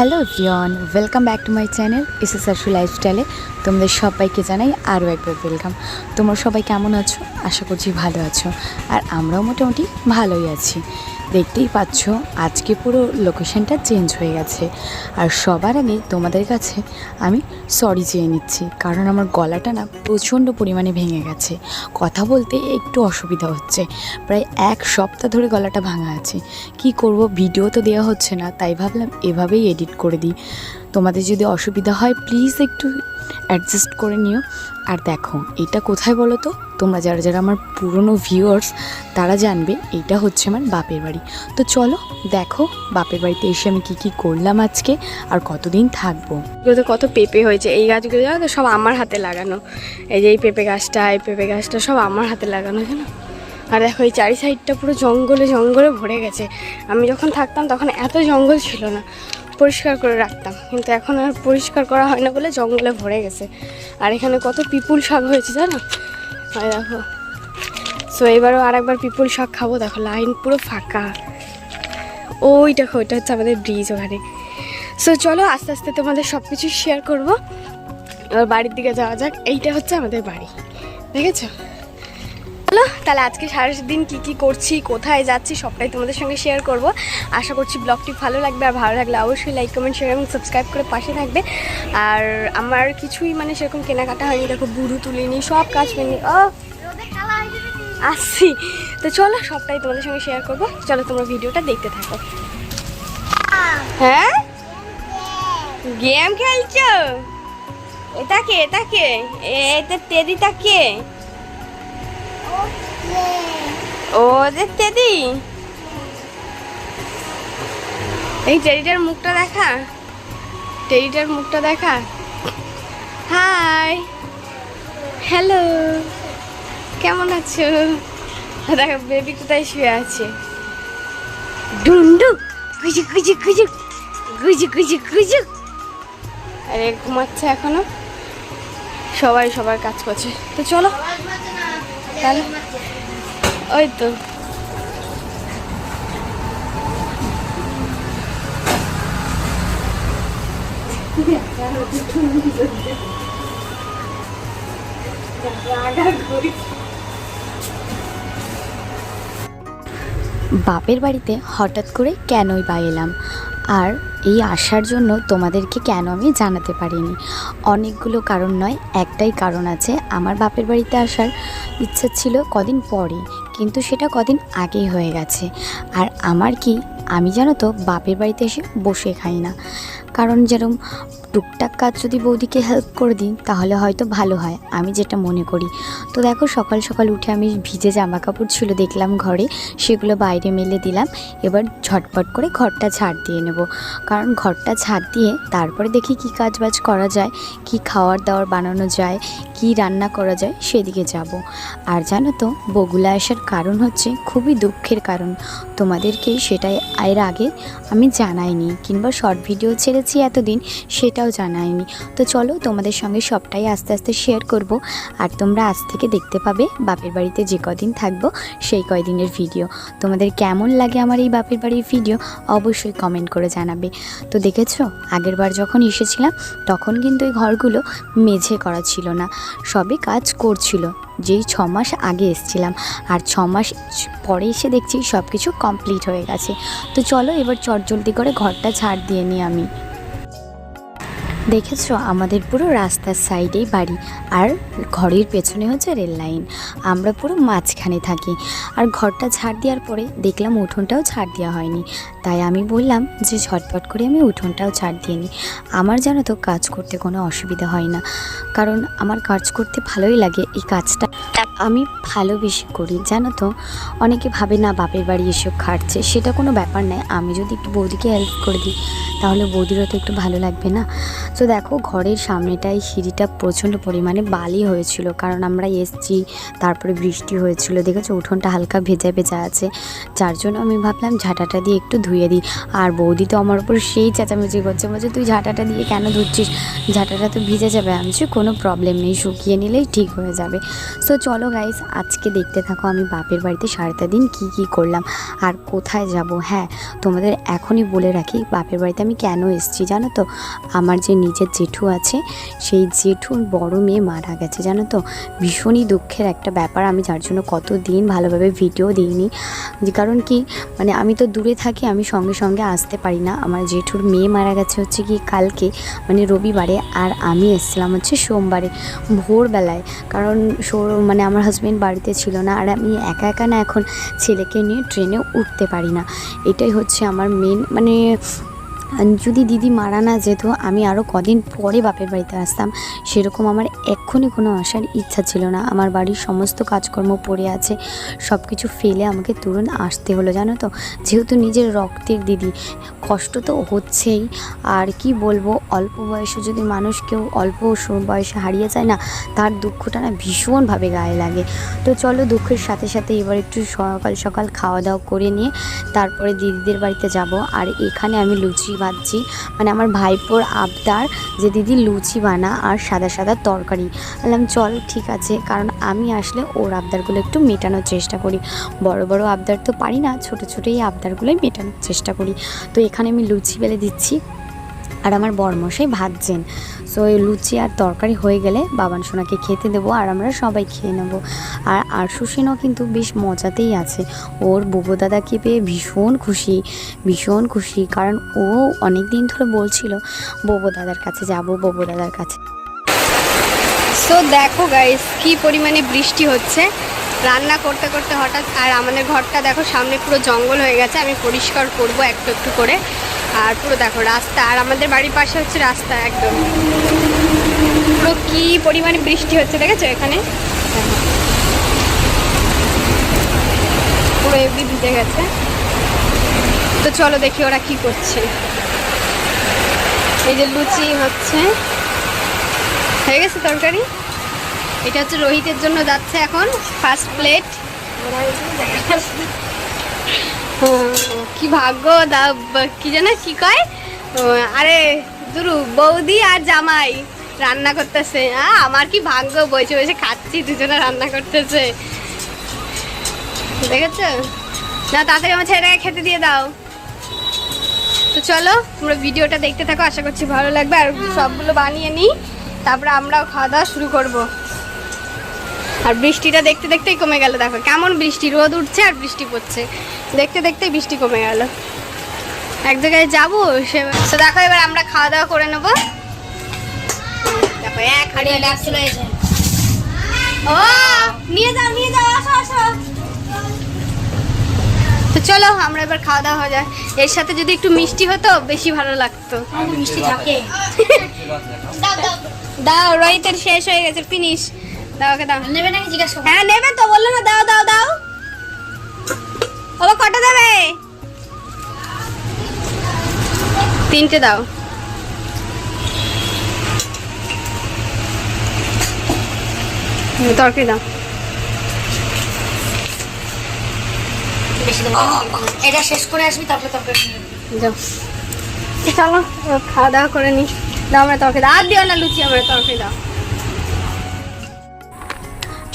Hello everyone, welcome back to my channel S S Arshu লাইফস্টাইলে। তোমাদের সবাইকে জানাই আরও একবার ওয়েলকাম। তোমরা সবাই কেমন আছো? আশা করছি ভালো আছো। আর আমরাও মোটামুটি ভালোই আছি। দেখতেই পাচ্ছ, আজকে পুরো লোকেশনটা চেঞ্জ হয়ে গেছে। আর সবার আগে তোমাদের কাছে আমি সরি চেয়ে নিচ্ছি, কারণ আমার গলাটা না প্রচণ্ড পরিমাণে ভেঙে গেছে। কথা বলতে একটু অসুবিধা হচ্ছে। প্রায় এক সপ্তাহ ধরে গলাটা ভাঙা আছে। কি করব ভিডিও তো দেওয়া হচ্ছে না, তাই ভাবলাম এভাবেই এডিট করে দিই। তোমাদের যদি অসুবিধা হয় প্লিজ একটু অ্যাডজাস্ট করে নিও। আর দেখো, এটা কোথায় বলো তো? তোমরা যারা যারা আমার পুরনো ভিউয়ার্স তারা জানবে এটা হচ্ছে আমার বাপের বাড়ি। তো চলো দেখো বাপের বাড়িতে এসে আমি কী কী করলাম আজকে আর কতদিন থাকব। এগুলোতে কত পেঁপে হয়েছে, এই গাছগুলো জানো তো সব আমার হাতে লাগানো। এই যে এই পেঁপে গাছটা, এই পেঁপে গাছটা সব আমার হাতে লাগানো, জানো? আর দেখো এই চারি সাইডটা পুরো জঙ্গলে জঙ্গলে ভরে গেছে। আমি যখন থাকতাম তখন এত জঙ্গল ছিল না, পরিষ্কার করে রাখতাম। কিন্তু এখন আর পরিষ্কার করা হয় না বলে জঙ্গলে ভরে গেছে। আর এখানে কত পিপুল শাক হয়েছে, জানো? আর দেখো। সো এবারও আর একবার পিপুল শাক খাব। দেখো লাইন পুরো ফাঁকা। ওই দেখো ওইটা হচ্ছে আমাদের ব্রিজ ওখানে। সো চলো, আস্তে আস্তে তোমাদের সব কিছু শেয়ার করব। এবার বাড়ির দিকে যাওয়া যাক। এইটা হচ্ছে আমাদের বাড়ি। দেখেছ? চলো তাহলে আজকে সারা সারাদিন কি কি করছি, কোথায় যাচ্ছি, সবটাই তোমাদের সঙ্গে শেয়ার করব। আশা করছি ব্লগটি ভালো লাগবে, আর ভালো লাগলে অবশ্যই লাইক কমেন্ট শেয়ার এবং সাবস্ক্রাইব করে পাশে থাকবে। আর আমার কিছুই মানে সেরকম কেনাকাটা হয়নি, দেখো বুড়ু তুলিনি সব কাজ পেনি ও আসছি তো চলো, সবটাই তোমাদের সঙ্গে শেয়ার করব। চলো তোমরা ভিডিওটা দেখতে থাকো। হ্যাঁ? গেম খেলছো? এটা কে? এটা কে? এটা টেডিটা কে? ও যে টেডি এই টেডিটার মুখটা দেখা। টেডিটার মুখটা দেখা। হাই। হ্যালো। কেমন আছো? দেখো বেবি কোথায় শুয়ে আছে? ডুন্ডু গুজু গুজু গুজু গুজু গুজু গুজু আরে ঘুমাচ্ছে এখনও? সবাই সবার কাজ করছে। তো চলো। তাহলে ওই তো। বাপের বাড়িতে হঠাৎ করে কেনই বা এলাম? আর এই আসার জন্য তোমাদেরকে কেন আমি জানাতে পারিনি? অনেকগুলো কারণ নয়, একটাই কারণ আছে। আমার বাপের বাড়িতে আসার ইচ্ছা ছিল কদিন পরে কিন্তু সেটা কদিন আগেই হয়ে গেছে। আর আমার কি, আমি জানো তো, বাপের বাড়িতে এসে বসে খাই না। কারণ যেরকম টুকটাক কাজ যদি বৌদিকে হেল্প করে দিই, তাহলে হয়তো ভালো হয়, আমি যেটা মনে করি। তো দেখো, সকাল সকাল উঠে আমি ভিজে জামা কাপড় ছিল দেখলাম ঘরে, সেগুলো বাইরে মেলে দিলাম, এবার ঝটপট করে ঘরটা ছাড় দিয়ে নেব। কারণ ঘরটা ছাড় দিয়ে তারপরে দেখি কি কাজ বাজ করা যায়, কি খাওয়ার দাওয়ার বানানো যায়, কি রান্না করা যায়, সেদিকে যাব। আর জানো তো, বগুলা আসার কারণ হচ্ছে খুবই দুঃখের কারণ। তোমাদেরকে সেটাই, এর আগে আমি জানাইনি, কিংবা শর্ট ভিডিও ছেড়েছি এতদিন সেটাও জানাইনি তো চলো তোমাদের সঙ্গে সবটাই আস্তে আস্তে শেয়ার করব। আর তোমরা আজ থেকে দেখতে পাবে বাপের বাড়িতে যে কদিন থাকব সেই কয়দিনের ভিডিও তোমাদের কেমন লাগে আমার এই বাপের বাড়ির ভিডিও অবশ্যই কমেন্ট করে জানাবে। তো দেখেছ, আগের বার যখন এসেছিলাম, তখন কিন্তু এই ঘরগুলো মেঝে করা ছিল না। সবে কাজ করছিল। যেই ছ মাস আগে এসছিলাম। আর ছ মাস পরে এসে দেখছি সব কিছু কমপ্লিট হয়ে গেছে। তো চলো এবার চটজলদি করে ঘরটা ঝাড় দিয়ে নিই আমি। দেখেছ? আমাদের পুরো রাস্তার সাইডেই বাড়ি। আর ঘরের পেছনে হচ্ছে রেল লাইন। আমরা পুরো মাঝখানে থাকি। আর ঘরটা ছাড় দেওয়ার পরে দেখলাম উঠোনটাও ছাড় দেওয়া হয়নি। তাই আমি বললাম যে ঝটপট করে আমি উঠোনটাও ছাড় দিয়ে নিই। আমার যেন তো কাজ করতে কোনো অসুবিধা হয় না। কারণ আমার কাজ করতে ভালোই লাগে। এই কাজটা আমি ভালোবেসে করি, জানো তো? অনেকে ভাবে, না, বাপের বাড়ি এসব খাটছে। সেটা কোনো ব্যাপার নয়। আমি যদি একটু বৌদিকে হেল্প করে দিই, তাহলে বৌদিরও তো একটু ভালো লাগবে না? তো দেখো, ঘরের সামনেটাই সিঁড়িটা প্রচণ্ড পরিমাণে বালি হয়েছিল। কারণ আমরা এসছি, তারপরে বৃষ্টি হয়েছিল, দেখেছ? উঠোনটা হালকা ভেজা ভেজা আছে। যার জন্য আমি ভাবলাম, ঝাঁটাটা দিয়ে একটু ধুয়ে দিই। আর বৌদি তো আমার উপর সেই চেঁচামেচি করছে, বলছে, তুই ঝাঁটাটা দিয়ে কেন ধুচ্ছিস? ঝাঁটাটা তো ভিজে যাবে আমি কোনো প্রবলেম নেই, শুকিয়ে নিলেই ঠিক হয়ে যাবে। সো চলো গাইস, আজকে দেখতে থাকো আমি বাপের বাড়িতে সারাটা দিন কি কি করলাম আর কোথায় যাব। হ্যাঁ তোমাদের এখনই বলে রাখি, বাপের বাড়িতে আমি কেন এসেছি জানো তো? আমার যে নিজের জেঠু আছে, সেই জেঠুর বড় মেয়ে মারা গেছে জানো তো? ভীষণই দুঃখের একটা ব্যাপার, আমি যার জন্য কত দিন ভালোভাবে ভিডিও দিইনি। কারণ কি মানে আমি তো দূরে থাকি, আমি সঙ্গে সঙ্গে আসতে পারি না। আমার জেঠুর মেয়ে মারা গেছে হচ্ছে কি কালকে মানে রবিবারে, আর আমি এসেছিলাম হচ্ছে সোমবারে, ভোরবেলায়। কারণ মানে আমার হাজব্যান্ড বাড়িতে ছিল না আর আমি একা একা না এখন ছেলেকে নিয়ে ট্রেনে উঠতে পারি না। এটাই হচ্ছে আমার মেন মানে যদি দিদি মারা না যেত, আমি আরও কদিন পরে বাপের বাড়িতে আসতাম। সেরকম আমার এক্ষুনি কোনো আসার ইচ্ছা ছিল না। আমার বাড়ির সমস্ত কাজকর্ম পড়ে আছে। সব কিছু ফেলে আমাকে তুরন্ত আসতে হলো, জানো তো? যেহেতু নিজের রক্তের দিদি, কষ্ট তো হচ্ছেই। আর কি বলব, অল্প বয়সে যদি মানুষ কেউ অল্প বয়সে হারিয়ে যায় না, তার দুঃখটা না ভীষণভাবে গায়ে লাগে। তো চলো দুঃখের সাথে সাথে এবার একটু সকাল সকাল খাওয়া দাওয়া করে নিয়ে, তারপরে দিদিদের বাড়িতে যাব। আর এখানে আমি লুচি ভাজছি মানে আমার ভাইপোর আবদার যে দিদি লুচি বানা আর সাদা সাদা তরকারি। বললাম, চল, ঠিক আছে। কারণ আমি আসলে ওর আবদারগুলো একটু মেটানোর চেষ্টা করি। বড় বড় আবদার তো পারি না, ছোট, ছোটো এই আবদারগুলোই মেটানোর চেষ্টা করি। তো এখানে আমি লুচি বেলে দিচ্ছি। আর আমার বরমশাই ভাজছেন। সো এই লুচি আর তরকারি হয়ে গেলে বাবান সোনাকে খেতে দেবো আর আমরা সবাই খেয়ে নেব। আর আরশু সেনও কিন্তু বেশ মজাতেই আছে। ওর বুবু দাদাকে পেয়ে ভীষণ খুশি ভীষণ খুশি। কারণ ও অনেক দিন ধরে বলছিল, ববু দাদার কাছে যাব, ববু দাদার কাছে সো দেখো গাইস কি পরিমাণে বৃষ্টি হচ্ছে। রান্না করতে করতে হঠাৎ, আর আমাদের ঘরটা দেখো সামনে পুরো জঙ্গল হয়ে গেছে। আমি পরিষ্কার করব একটু একটু করে। আর পুরো দেখো রাস্তা, আর আমাদের বাড়ির পাশে হচ্ছে রাস্তা একদম। পুরো কি পরিমাণে বৃষ্টি হচ্ছে দেখেছ এখানে? পুরো এমনি ভিজে গেছে। তো চলো দেখি ওরা কি করছে। এই যে লুচি হচ্ছে। হয়ে গেছে তরকারি? এটা হচ্ছে রোহিতের জন্য যাচ্ছে এখন ফার্স্ট প্লেট কি ভাগ্য, দা কি জানো কি কয়? আরে, দুরু, বৌদি আর জামাই রান্না করতেছে। আমার কি ভাগ্য, বসে বসে খাচ্ছি, দুজনে রান্না করতেছে। দেখেছ? না, তাড়াতাড়ি আমার ছেলেটাকে খেতে দিয়ে দাও। তো চলো, তোমরা ভিডিওটা দেখতে থাকো, আশা করছি ভালো লাগবে। আর সবগুলো বানিয়ে নিই, তারপরে আমরাও খাওয়া দাওয়া শুরু করব। আর বৃষ্টিটা দেখতে দেখতেই কমে গেল দেখো কেমন বৃষ্টি রোদ উঠছে আর বৃষ্টি পড়ছে। দেখতে দেখতেই বৃষ্টি কমে গেল। এক জায়গায় যাব সে তো দেখো এবার আমরা খাওয়া দাওয়া করে নেব। দেখো এক হাড়িয়া ডাক চলে এসে ও নিয়ে যাও নিয়ে যাও আসো আসো। তো চলো আমরা এবার খাওয়া দাওয়া হয়ে যায়। এর সাথে যদি একটু মিষ্টি হতো বেশি ভালো লাগতো। মিষ্টি থাকে। দাও রোহিতের শেষ হয়ে গেছে ফিনিশ দাও। ওকে দাও নেবে নাকি জিজ্ঞাসা হ্যাঁ নেবে তো বলল না দাও দাও দাও। কটা দেবে? তিনটে দাও। তরকারি দাও। এটা শেষ করে আসবি তারপরে তরকারি। যাও। চলো খাওয়া দাওয়া করে নি। দাও আমরা তরকারি দাও। আর দিও না লুচি আমরা তরকারি দাও।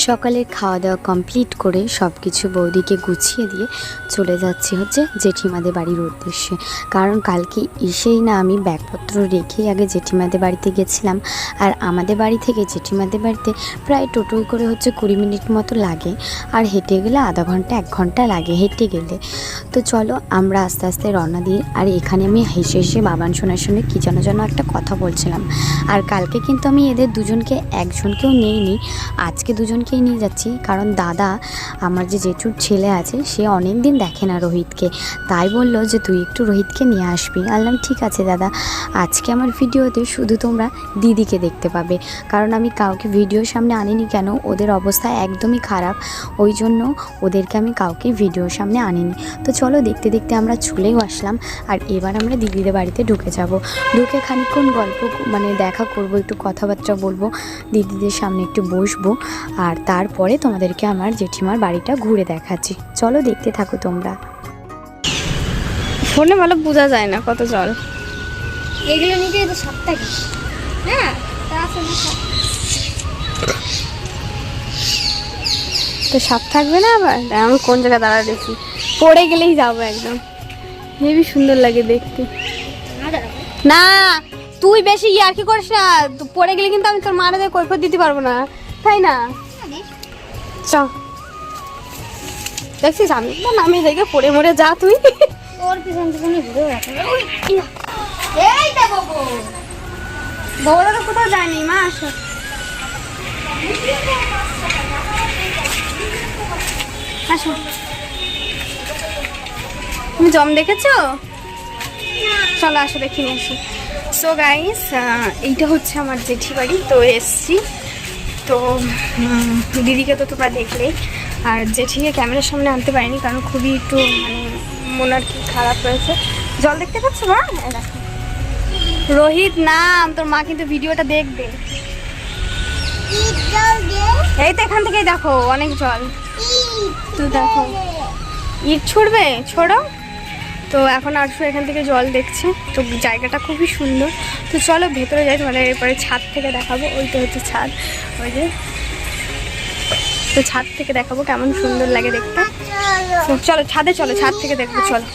সকালের খাওয়া দাওয়া কমপ্লিট করে সব কিছু বৌদিকে গুছিয়ে দিয়ে চলে যাচ্ছি হচ্ছে জেঠিমাদের বাড়ির উদ্দেশ্যে। কারণ কালকে এসেই না আমি ব্যাগপত্র রেখেই আগে জেঠিমাদের বাড়িতে গেছিলাম। আর আমাদের বাড়ি থেকে জেঠিমাদের বাড়িতে প্রায় টোটোয় করে হচ্ছে কুড়ি মিনিট মতো লাগে। আর হেঁটে গেলে আধা ঘণ্টা, এক ঘণ্টা লাগে হেঁটে গেলে। তো চলো আমরা আস্তে আস্তে রওনা দিই। আর এখানে আমি হেসে হেসে বাবান শোনার সঙ্গে কী যেন যেন একটা কথা বলছিলাম। আর কালকে কিন্তু আমি এদের দুজনকে, একজনকেও নিইনি। আজকে দুজনকেই নিয়ে যাচ্ছি। কারণ দাদা, আমার যে জেঠুর ছেলে আছে, সে অনেক দিন দেখে না রোহিতকে। তাই বলল যে, তুই একটু রোহিতকে নিয়ে আসবি। আনলাম ঠিক আছে দাদা। আজকে আমার ভিডিওতে শুধু তোমরা দিদিকে দেখতে পাবে। কারণ আমি কাউকে ভিডিওর সামনে আনিনি কেন? ওদের অবস্থা একদমই খারাপ। ওই জন্য ওদেরকে আমি কাউকে ভিডিওর সামনে আনিনি। তো চলো দেখতে দেখতে আমরা চলেও আসলাম। আর এবার আমরা দিদিদের বাড়িতে ঢুকে যাব। ঢুকে খানিকক্ষণ গল্প মানে দেখা করব, একটু কথাবার্তা বলব। দিদিদের সামনে একটু বসবো। আর তারপরে তোমাদেরকে আমার জেঠিমার বাড়িটা ঘুরে দেখাচ্ছি। চলো দেখতে থাকো তোমরা। ফোনে ভালো বোঝা যায় না কত জল। এগুলো নিতে তো সাতটা কি? হ্যাঁ তা সাপ থাকবে না আবার? আমি কোন জায়গায় দাঁড়া দেখি। পড়ে গেলেই যাব একদম। হেবি সুন্দর লাগে দেখতে। না তুই বেশি ইয়ার্কি করিস না। পড়ে গেলে কিন্তু আমি তোর মারা দিয়ে কৈফত দিতে পারব না। তাই না? চ দেখছিস আমি? না নামিয়ে দেখে পড়ে মরে যা তুই। তোর পিছন পিছনে ঘুরে বেড়াতে এই দে বাবু। বউরা তো কোথাও যায়নি মা আসো। আসো। তুমি জম দেখেছ? চলো আসো দেখে নিয়ে আসি। সো গাইস এইটা হচ্ছে আমার জেঠি বাড়ি তো এসছি। তো দিদিকে তো তোমরা দেখলেই আর জেঠিকে ক্যামেরার সামনে আনতে পারিনি কারণ খুবই একটু মানে মন আর কি খারাপ হয়েছে জল দেখতে পাচ্ছ মা? রোহিত নাম তোর মা কিন্তু ভিডিওটা দেখবে। এই তো এখান থেকেই দেখো অনেক জল। তো দেখো। ইট ছুটবে ছোড়ো। তো এখন আসব এখান থেকে জল দেখছে। তো জায়গাটা খুবই সুন্দর। তো চলো ভেতরে যাই, তোমাদের এরপরে ছাদ থেকে দেখাবো। ওই তো হচ্ছে ছাদ। ওই যে। তো ছাদ থেকে দেখাবো কেমন সুন্দর লাগে দেখতে। চলো, ছাদে চলো, ছাদ থেকে দেখব, চলো।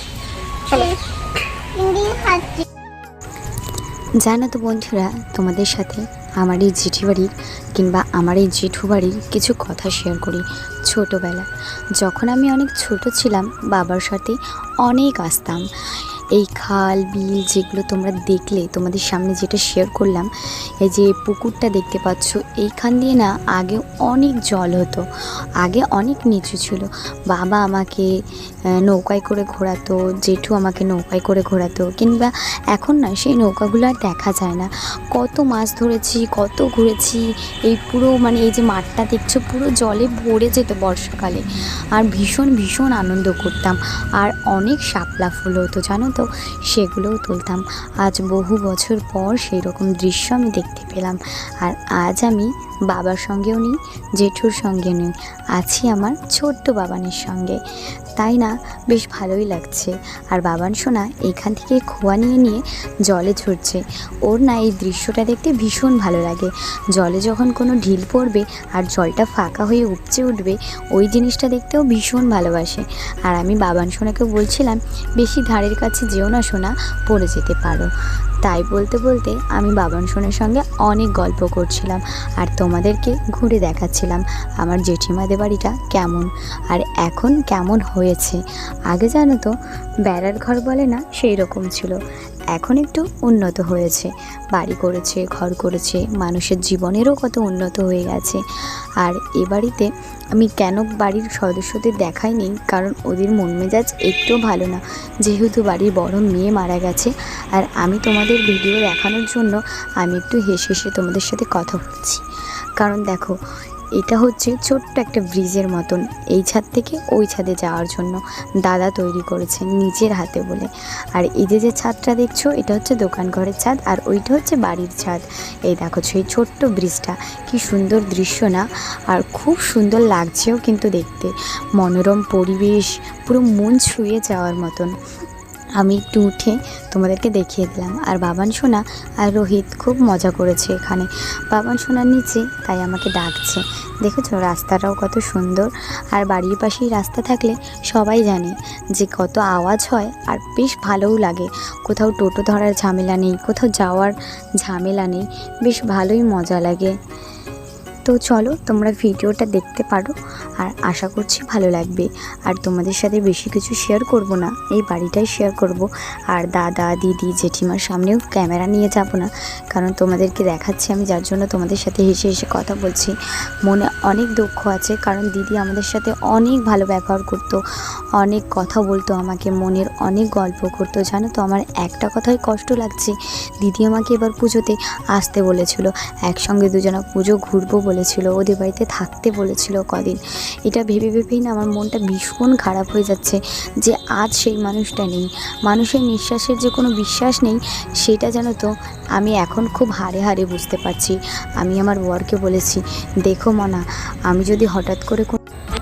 চলো। জানো তো বন্ধুরা, তোমাদের সাথে আমার এই জেঠি বাড়ির কিংবা আমার এই জেঠু বাড়ির কিছু কথা শেয়ার করি। ছোটোবেলা যখন আমি অনেক ছোট ছিলাম বাবার সাথে অনেক আসতাম। এই খাল, বিল যেগুলো তোমরা দেখলে, তোমাদের সামনে যেটা শেয়ার করলাম, এই যে পুকুরটা দেখতে পাচ্ছ, এইখান দিয়ে না আগে অনেক জল হতো, আগে অনেক নিচু ছিল। বাবা আমাকে নৌকায় করে ঘোরাতো, জেঠু আমাকে নৌকায় করে ঘোরাতো, কিংবা এখন না সেই নৌকাগুলো আর দেখা যায় না। কত মাছ ধরেছি, কত ঘুরেছি, এই পুরো মানে এই যে মাঠটা দেখছ, পুরো জলে ভরে যেত বর্ষাকালে। আর ভীষণ ভীষণ আনন্দ করতাম। আর অনেক শাপলা ফুল হতো, জানো তো সেগুলোও তুলতাম। আজ বহু বছর পর সেই রকম দৃশ্য আমি দেখতে পেলাম। আর আজ আমি বাবার সঙ্গেও নেই, জেঠুর সঙ্গে নেই। আছি আমার ছোট্ট বাবানের সঙ্গে। তাই না? বেশ ভালোই লাগছে। আর বাবান সোনা এইখান থেকে খোয়া নিয়ে নিয়ে জলে ছুটছে ওর না এই দৃশ্যটা দেখতে ভীষণ ভালো লাগে। জলে যখন কোনো ঢিল পড়বে আর জলটা ফাঁকা হয়ে উপচে উঠবে, ওই জিনিসটা দেখতেও ভীষণ ভালোবাসে। আর আমি বাবান সোনাকে বলছিলাম, বেশি ধারের কাছে যেও না সোনা, পড়ে যেতে পারো। তাই বলতে বলতে আমি বাবান সোনার সঙ্গে অনেক গল্প করছিলাম আর তোমাদেরকে ঘুরে দেখাচ্ছিলাম আমার জেঠিমাদের বাড়িটা কেমন আর এখন কেমন হয়েছে। আগে জানো তো, বেড়ার ঘর বলে না সেই রকম ছিল। এখন একটু উন্নত হয়েছে। বাড়ি করেছে, ঘর করেছে, মানুষের জীবনেরও কত উন্নত হয়ে গেছে। আর এ বাড়িতে আমি কেন বাড়ির সদস্যদের দেখাইনি? কারণ ওদের মন মেজাজ একটুও ভালো না। যেহেতু বাড়ির বড় মেয়ে মারা গেছে, আর আমি তোমাদের ভিডিও দেখানোর জন্য আমি একটু হেসে হেসে তোমাদের সাথে কথা বলছি। কারণ দেখো এটা হচ্ছে ছোট্ট একটা ব্রিজের মতন এই ছাদ থেকে ওই ছাদে যাওয়ার জন্য দাদা তৈরি করেছে নিজের হাতে বলে। আর এই যে যে ছাদটা দেখছ, এটা হচ্ছে দোকান ঘরের ছাদ আর ওইটা হচ্ছে বাড়ির ছাদ। এই দেখো সেই ছোট্ট ব্রিজটা, কি সুন্দর দৃশ্য না? আর খুব সুন্দর লাগছেও কিন্তু দেখতে। মনোরম পরিবেশ, পুরো মন ছুঁয়ে যাওয়ার মতন। আমি একটু উঠে তোমাদেরকে দেখিয়ে দিলাম। আর বাবান সোনা আর রোহিত খুব মজা করেছে এখানে। বাবান সোনার নিচে তাই আমাকে ডাকছে। দেখেছ, রাস্তাটাও কত সুন্দর। আর বাড়ির পাশেই রাস্তা থাকলে সবাই জানে যে কত আওয়াজ হয় আর বেশ ভালোও লাগে। কোথাও টোটো ধরার ঝামেলা নেই, কোথাও যাওয়ার ঝামেলা নেই। বেশ ভালোই মজা লাগে। তো চলো তোমরা ভিডিওটা দেখতে পারো আর আশা করছি ভালো লাগবে। আর তোমাদের সাথে বেশি কিছু শেয়ার করব না, এই বাড়িটাই শেয়ার করব। আর দাদা, দিদি, জেঠিমার সামনেও ক্যামেরা নিয়ে যাব না, কারণ তোমাদেরকে দেখাচ্ছি আমি, যার জন্য তোমাদের সাথে হেসে হেসে কথা বলছি। মনে অনেক দুঃখ আছে, কারণ দিদি আমাদের সাথে অনেক ভালো ব্যবহার করতো, অনেক কথা বলতো আমাকে, মনের অনেক গল্প করতো। জানো তো, আমার একটা কথাই কষ্ট লাগছে, দিদি আমাকে এবার পুজোতে আসতে বলেছিল, একসঙ্গে দুজনা পুজো ঘুরবো বলেছিল, ওদের বাড়িতে থাকতে বলেছিল কদিন। এটা ভেবে ভেবেই না আমার মনটা ভীষণ খারাপ হয়ে যাচ্ছে যে আজ সেই মানুষটা নেই। মানুষের নিঃশ্বাসের যে কোনো বিশ্বাস নেই, সেটা যেন তো, আমি এখন খুব হারে হারে বুঝতে পারছি। আমি আমার বরকে বলেছি, দেখো মনা, আমি যদি হঠাৎ করে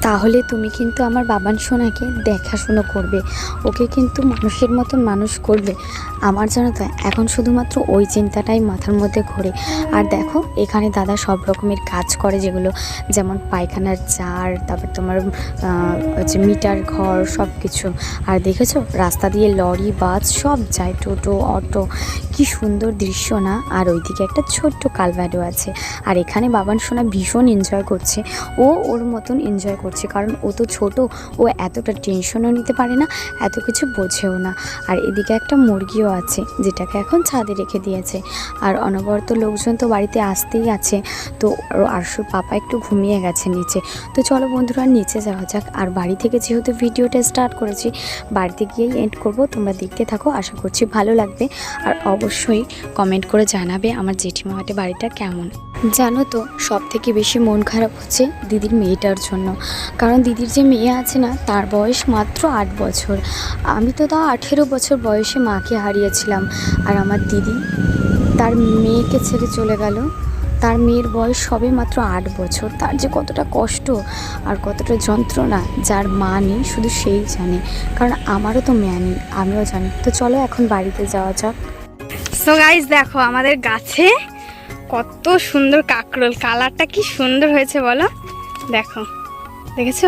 তাহলে তুমি কিন্তু আমার বাবান সোনাকে দেখাশুনো করবে। ওকে কিন্তু মানুষের মতন মানুষ করবে। আমার জানো তো, এখন শুধুমাত্র ওই চিন্তাটাই মাথার মধ্যে ঘোরে। আর দেখো, এখানে দাদা সব রকমের কাজ করে যেগুলো, যেমন পায়খানার জার, তারপর তোমার হচ্ছে মিটার ঘর সব কিছু আর দেখেছ, রাস্তা দিয়ে লরি, বাস সব যায়, টোটো, অটো। কি সুন্দর দৃশ্য না? আর ওইদিকে একটা ছোট্ট কালভার্ডও আছে। আর এখানে বাবান সোনা ভীষণ এনজয় করছে। ও ওর মতন এনজয় করছে। কারণ ও তো ছোট, ও এতটা টেনশনও নিতে পারে না, এত কিছু বোঝেও না। আর এদিকে একটা মুরগিও আছে, যেটাকে এখন ছাদে রেখে দিয়েছে। আর অনবরত লোকজন তো বাড়িতে আসতেই আছে, তো আরশুর পাপা একটু ঘুমিয়ে গেছে নিচে। তো চলো বন্ধুরা, নিচে যাওয়া যাক। আর বাড়ি থেকে যেহেতু ভিডিওটা স্টার্ট করেছি, বাড়িতে গিয়েই এন্ড করব। তোমরা দেখতে থাকো, আশা করছি ভালো লাগবে। আর অবশ্যই কমেন্ট করে জানাবে আমার জেঠিমাহাটে বাড়িটা কেমন। জানো তো সব থেকে বেশি মন খারাপ হচ্ছে দিদির মেয়েটার জন্য। কারণ দিদির যে মেয়ে আছে না, তার বয়স মাত্র আট বছর। আমি তো তাও আঠেরো বছর বয়সে মাকে হারিয়েছিলাম। আর আমার দিদি, তার মেয়েকে ছেড়ে চলে গেল। তার মেয়ের বয়স সবে মাত্র আট বছর। তার যে কতটা কষ্ট আর কতটা যন্ত্রণা, যার মা নেই, শুধু সেই জানে। কারণ আমারও তো মেয়ে নেই, আমিও জানি। তো চলো এখন বাড়িতে যাওয়া যাক। সো গাইস দেখো, আমাদের গাছে কত সুন্দর কাকরোল, কালারটা কি সুন্দর হয়েছে বলো? দেখো, দেখেছ?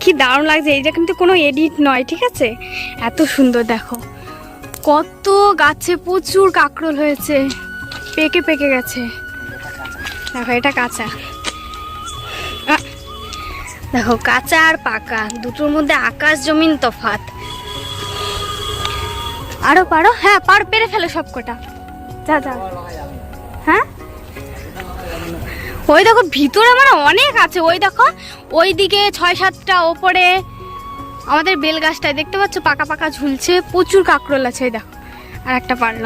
কি দারুণ লাগছে এইটা কিন্তু কোনো এডিট নয়, ঠিক আছে? এত সুন্দর, দেখো। কত গাছে প্রচুর কাকরোল হয়েছে, পেকে পেকে গেছে। দেখো, এটা কাঁচা। দেখো, কাঁচা আর পাকা, দুটোর মধ্যে আকাশ জমিন তফাত আরও পারো? হ্যাঁ পার, পেরে ফেলো সব কটা যা যা। হ্যাঁ? ওই দেখো ভিতরে আমার অনেক আছে। ওই দেখো ওই দিকে ছয় সাতটা ওপরে আমাদের বেল গাছটায় দেখতে পাচ্ছ? পাকা পাকা ঝুলছে প্রচুর কাকরোল আছে ওই দেখো। আর একটা পারল।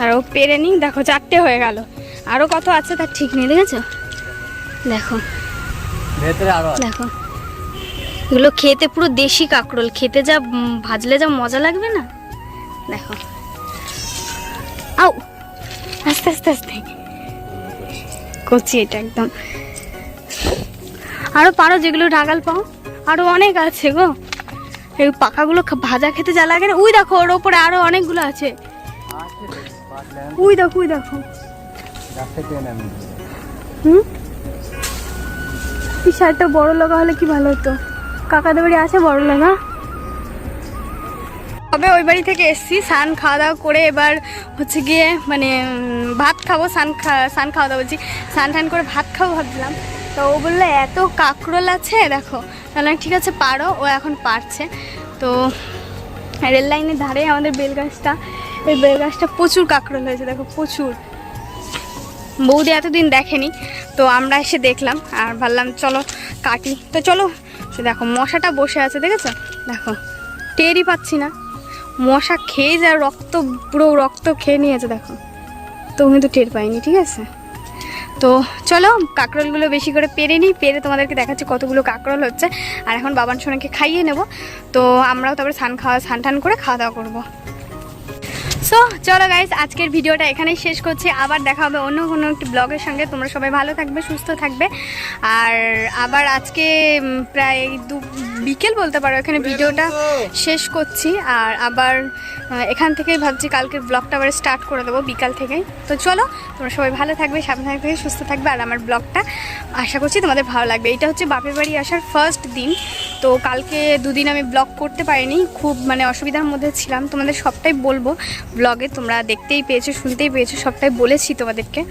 আর ও পেরে নি দেখো চারটে হয়ে গেল। আরও কত আছে তার ঠিক নেই দেখেছ? দেখো। দেখো। এগুলো খেতে পুরো দেশি কাঁকরোল। খেতে যা ভাজলে যা মজা লাগবে না? দেখো। আও আস্তে আস্তে আস্তে। কচি এটা একদম। আরও পারো যেগুলো ডাগাল পাও। আরও অনেক আছে গো। এই পাকাগুলো খা- ভাজা খেতে যা লাগে না। উই দেখো, ওর ওপরে আরও অনেকগুলো আছে। উই দেখো উই দেখো। হুম? এই বড় লাগা হলে কি ভালো হতো? কাকাদের বাড়ি আছে বড় লাগা? তবে ওই বাড়ি থেকে এসছি সান খাওয়া দাওয়া করে এবার হচ্ছে গিয়ে মানে ভাত খাব সান সান খাওয়া দাওয়া বলছি। সান টান করে ভাত খাব ভাবছিলাম। তো ও বলল, এত কাকরোল আছে? দেখো। তাহলে ঠিক আছে, পারো। ও এখন পারছে। তো রেল লাইনের ধারে আমাদের বেল গাছটা এই বেল গাছটা প্রচুর কাকরোল হয়েছে, দেখো, প্রচুর। বৌদি এতদিন দেখেনি, তো আমরা এসে দেখলাম আর ভাবলাম, চলো, কাটি। তো চলো দেখো, মশাটা বসে আছে, দেখেছ? দেখো, টেরই পাচ্ছি না। মশা খেয়ে যা, রক্ত, পুরো রক্ত খেয়ে নিয়েছে, দেখো। তো কিন্তু টের পাইনি, ঠিক আছে? তো চলো, কাঁকরোলগুলো বেশি করে পেরে নিই, পেরে তোমাদেরকে দেখাচ্ছি কতগুলো কাঁকরোল হচ্ছে। আর এখন বাবান সোনাকে খাইয়ে নেব। তো আমরাও তারপরে সান খাওয়া সান টান করে খাওয়া দাওয়া করব। সো চলো গাইজ আজকের ভিডিওটা এখানেই শেষ করছি। আবার দেখা হবে অন্য কোনো একটি ব্লগের সঙ্গে। তোমরা সবাই ভালো থাকবে, সুস্থ থাকবে। আর আবার আজকে প্রায় দু, বিকেল বলতে পারো, এখানে ভিডিওটা শেষ করছি। আর আবার এখান থেকেই ভাবছি কালকের ব্লগটা আবার স্টার্ট করে দেবো, বিকাল থেকেই। তো চলো, তোমরা সবাই ভালো থাকবে, সাবধানে থাকবে সুস্থ থাকবে। আর আমার ব্লগটা আশা করছি তোমাদের ভালো লাগবে। এটা হচ্ছে বাপের বাড়ি আসার ফার্স্ট দিন। তো কালকে দুদিন আমি ব্লগ করতে পারিনি, খুব মানে অসুবিধার মধ্যে ছিলাম। তোমাদের সবটাই বলব। ব্লগে তোমরা দেখতেই পেয়েছ, শুনতেই পেয়েছ, সবটাই বলেছি তোমাদেরকে।